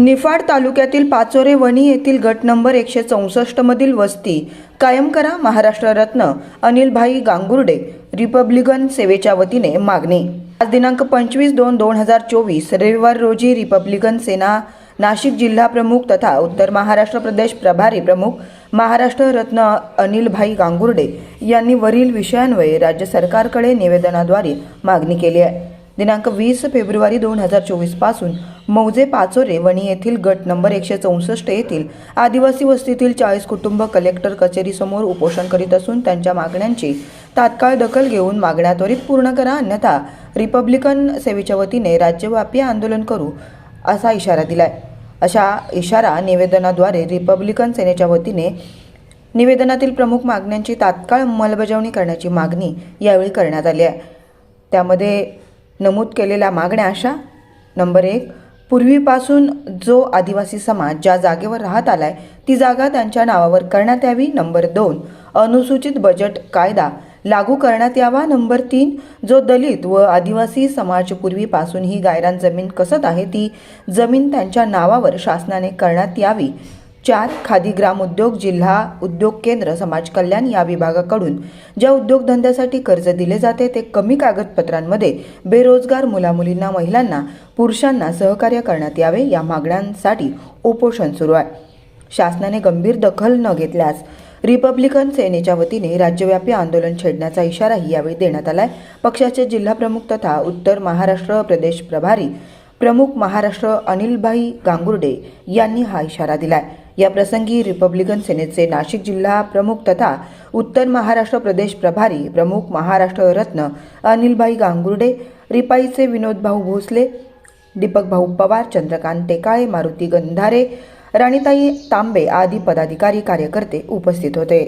निफाड तालुक्यातील पाचोरे वणी येथील गट नंबर एकशे चौसष्ट मधील वस्ती कायम करा महाराष्ट्र रत्न अनिलभाई गांगुर्डे रिपब्लिकन सेवेच्या वतीने मागणी. आज दिनांक पंचवीस दोन दोन हजार चोवीस रविवार रोजी रिपब्लिकन सेना नाशिक जिल्हा प्रमुख तथा उत्तर महाराष्ट्र प्रदेश प्रभारी प्रमुख महाराष्ट्र रत्न अनिलभाई गांगुर्डे यांनी वरील विषयांवये राज्य सरकारकडे निवेदनाद्वारे मागणी केली आहे. दिनांक वीस फेब्रुवारी दोन हजार चोवीसपासून मौजे पाचोरे वणी येथील गट नंबर एकशे चौसष्ट येथील आदिवासी वस्तीतील चाळीस कुटुंब कलेक्टर कचेरीसमोर उपोषण करीत असून त्यांच्या मागण्यांची तात्काळ दखल घेऊन मागण्या त्वरित पूर्ण करा अन्यथा रिपब्लिकन सेवेच्या वतीने राज्यव्यापी आंदोलन करू असा इशारा दिलाय. अशा इशारा निवेदनाद्वारे रिपब्लिकन सेनेच्या वतीने निवेदनातील प्रमुख मागण्यांची तात्काळ अंमलबजावणी करण्याची मागणी यावेळी करण्यात आली आहे. त्यामध्ये नमूद केलेल्या मागण्या अशा. नंबर एक पूर्वीपासून जो आदिवासी समाज ज्या जागेवर राहत आलाय ती जागा त्यांच्या नावावर करण्यात यावी. नंबर दोन अनुसूचित बजेट कायदा लागू करण्यात यावा. नंबर तीन जो दलित व आदिवासी समाज पूर्वीपासून ही गायरान जमीन कसत आहे ती जमीन त्यांच्या नावावर शासनाने करण्यात यावी. चार खादी ग्राम उद्योग जिल्हा उद्योग केंद्र समाज कल्याण या विभागाकडून ज्या उद्योगधंद्यासाठी कर्ज दिले जाते ते कमी कागदपत्रांमध्ये बेरोजगार मुलामुलींना महिलांना पुरुषांना सहकार्य करण्यात यावे या मागण्यांसाठी उपोषण सुरू आहे. शासनाने गंभीर दखल न घेतल्यास रिपब्लिकन सेनेच्या वतीने राज्यव्यापी आंदोलन छेडण्याचा इशाराही यावेळी देण्यात आलाय. पक्षाचे जिल्हाप्रमुख तथा उत्तर महाराष्ट्र प्रदेश प्रभारी प्रमुख महाराष्ट्र अनिलभाई गांगुर्डे यांनी हा इशारा दिलाय. या प्रसंगी रिपब्लिकन सेनेचे नाशिक जिल्हा प्रमुख तथा उत्तर महाराष्ट्र प्रदेश प्रभारी प्रमुख महाराष्ट्र रत्न अनिलभाई गांगुर्डे रिपाईचे विनोदभाऊ भोसले दीपकभाऊ पवार चंद्रकांत टेकाळे मारुती गंधारे राणीताई तांबे आदी पदाधिकारी कार्यकर्ते उपस्थित होते.